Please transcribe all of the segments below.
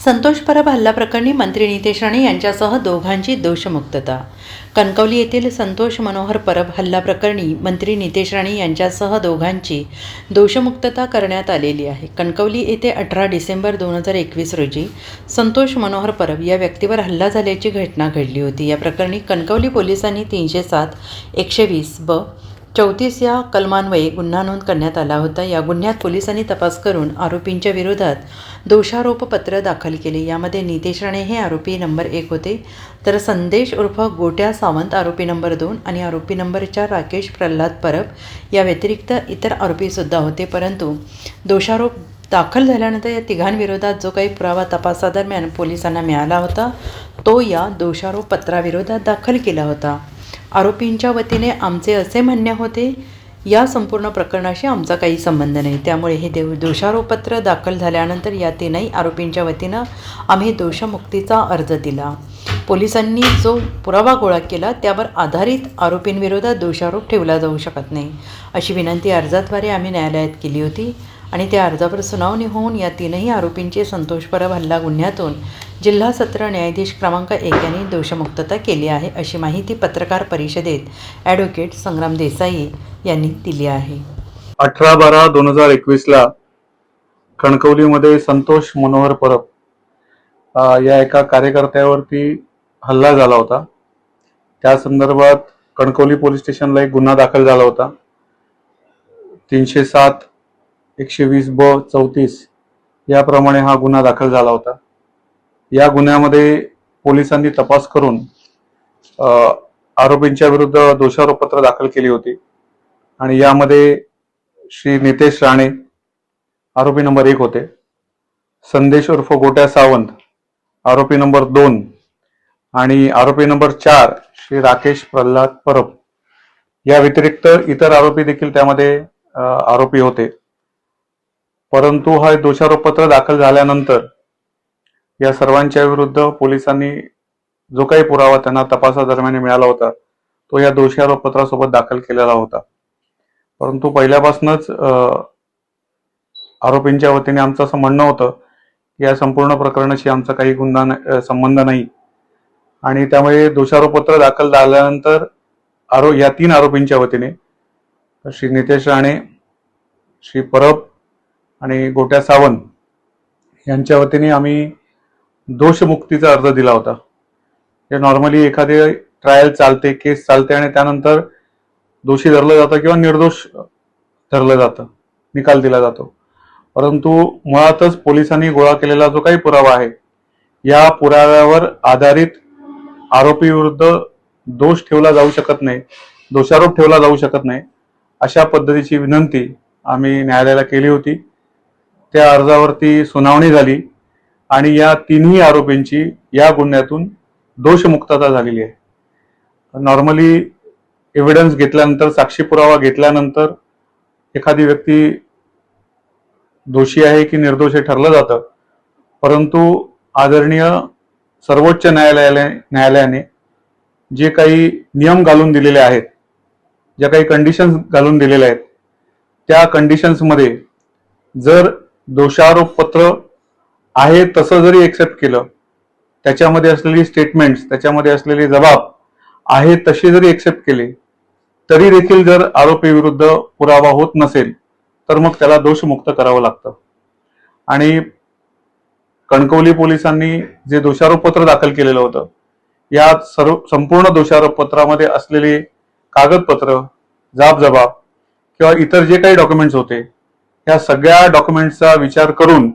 संतोष परब हल्ला प्रकरणी मंत्री नितेश राणे यांच्यासह दोघांची दोषमुक्तता. कणकवली येथील संतोष मनोहर परब हल्ला प्रकरणी मंत्री नितेश राणे यांच्यासह दोघांची दोषमुक्तता करण्यात आलेली आहे. कणकवली येथे अठरा डिसेंबर दोन हजार एकवीस रोजी संतोष मनोहर परब या व्यक्तीवर हल्ला झाल्याची घटना घडली होती. या प्रकरणी कणकवली पोलिसांनी तीनशे सात एकशे वीस ब चौतीस या कलमान्वये गुन्हा नोंद करण्यात आला होता. या गुन्ह्यात पोलिसांनी तपास करून आरोपींच्या विरोधात दोषारोपपत्र दाखल केले. यामध्ये नितेश राणे हे आरोपी नंबर एक होते. तर संदेश उर्फ गोट्या सावंत आरोपी नंबर दोन आणि आरोपी नंबर चार राकेश प्रल्हाद परब या व्यतिरिक्त इतर आरोपीसुद्धा होते. परंतु दोषारोप दाखल झाल्यानंतर या तिघांविरोधात जो काही पुरावा तपासादरम्यान पोलिसांना मिळाला होता तो या दोषारोप पत्राविरोधात दाखल केला होता. आरोपींच्या वतीने आमचे असे म्हणणे होते या संपूर्ण प्रकरणाशी आमचा काही संबंध नाही. त्यामुळे हे देव दोषारोपपत्र दाखल झाल्यानंतर या तीनही आरोपींच्या वतीनं आम्ही दोषमुक्तीचा अर्ज दिला. पोलिसांनी जो पुरावा गोळा केला त्यावर आधारित आरोपींविरोधात दोषारोप ठेवला जाऊ शकत नाही. अशी विनंती अर्जाद्वारे आम्ही न्यायालयात केली होती. आणि त्या अर्जावर सुनावणी होऊन या तीनही आरोपींचे संतोष परब हल्ला गुन्ह्यातून जिल्हा सत्र न्यायाधीश क्रमांक एक यांनी दोषमुक्तता केली आहे अशी माहिती पत्रकार परिषदेत ॲडव्होकेट संग्राम देसाई यांनी दिली आहे. अठरा बारा दोन हजार एकवीसला कणकवलीमध्ये संतोष मनोहर परब या एका कार्यकर्त्यावरती हल्ला झाला होता. त्या संदर्भात कणकवली पोलीस स्टेशनला एक गुन्हा दाखल झाला होता. तीनशे सात एकशे वीस ब चौतीस याप्रमाणे हा गुन्हा दाखल झाला होता. या गुन्ह्यामध्ये पोलिसांनी तपास करून आरोपींच्या विरुद्ध दोषारोपपत्र दाखल केली होती आणि यामध्ये श्री नितेश राणे आरोपी नंबर एक होते. संदेश उर्फ गोट्या सावंत आरोपी नंबर दोन आणि आरोपी नंबर चार श्री राकेश प्रल्हाद परब. या व्यतिरिक्त इतर आरोपी देखील त्यामध्ये आरोपी होते. परंतु हा दोषारोपपत्र दाखल झाल्यानंतर या सर्वांच्या विरुद्ध पोलिसांनी जो काही पुरावा त्यांना तपासादरम्यान मिळाला होता तो या दोषारोपपत्रासोबत दाखल केलेला होता. परंतु पहिल्यापासूनच आरोपींच्या वतीने आमचं असं म्हणणं होतं की या संपूर्ण प्रकरणाशी आमचा काही गुन्हा संबंध नाही. आणि त्यामुळे दोषारोपपत्र दाखल झाल्यानंतर आरो या तीन आरोपींच्या वतीने श्री नितेश राणे श्री परब आणि गोट्या सावंत यांच्या वतीने आम्ही दोषमुक्तीचा अर्ज दिला होता. जे नॉर्मली एखादे ट्रायल चालते केस चालते आणि त्यानंतर दोषी धरलं जातं किंवा निर्दोष धरलं जातं निकाल दिला जातो. परंतु मुळातच पोलिसांनी गोळा केलेला जो काही पुरावा आहे या पुराव्यावर आधारित आरोपी विरुद्ध दोष ठेवला जाऊ शकत नाही दोषारोप ठेवला जाऊ शकत नाही अशा पद्धतीची विनंती आम्ही न्यायालयाला केली होती. त्या अर्जावरती सुनावणी झाली आणि या तिन्ही आरोपींची या गुन्ह्यातून दोषमुक्तता झालेली आहे. नॉर्मली एव्हिडन्स घेतल्यानंतर साक्षी पुरावा घेतल्यानंतर एखादी व्यक्ती दोषी आहे की निर्दोष हे ठरलं जातं. परंतु आदरणीय सर्वोच्च न्यायालयाने न्यायालयाने जे काही नियम घालून दिलेले आहेत ज्या काही कंडिशन्स घालून दिलेल्या आहेत त्या कंडिशन्समध्ये जर दोषारोप पत्र आहे तसं जरी एक्सेप्ट केलं त्याच्यामध्ये असलेली स्टेटमेंट्स त्याच्यामध्ये असलेले जबाब आहे तसे जरी एक्सेप्ट केले तरी देखील जर आरोपी विरुद्ध पुरावा होत नसेल तर मग त्याला दोषमुक्त करावं लागतं. आणि कणकवली पोलिसांनी जे दोषारोपपत्र दाखल केलेलं होतं या सर्व संपूर्ण दोषारोपपत्रामध्ये असलेले कागदपत्र जाब जबाब किंवा इतर जे काही डॉक्युमेंट्स होते या सगळ्या डॉक्युमेंट्सचा विचार करून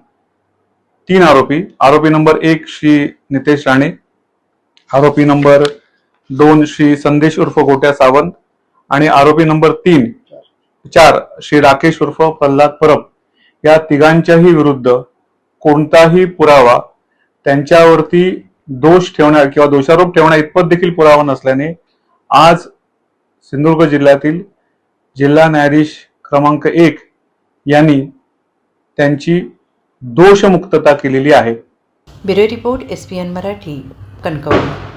तीन आरोपी. आरोपी नंबर एक श्री नितेश राणे. आरोपी नंबर दोन श्री संदेश उर्फ गोट्या सावंत आणि आरोपी नंबर तीन चार श्री राकेश उर्फ प्रल्हाद परब. या तिघांच्याही विरुद्ध कोणताही पुरावा त्यांच्यावरती दोष ठेवण्या किंवा दोषारोप ठेवण्या इतपत देखील पुरावा नसल्याने आज सिंधुदुर्ग जिल्ह्यातील जिल्हा न्यायाधीश क्रमांक एक यांनी त्यांची दोषमुक्तता केलेली आहे. Bureau report S P N Marathi Kankavli.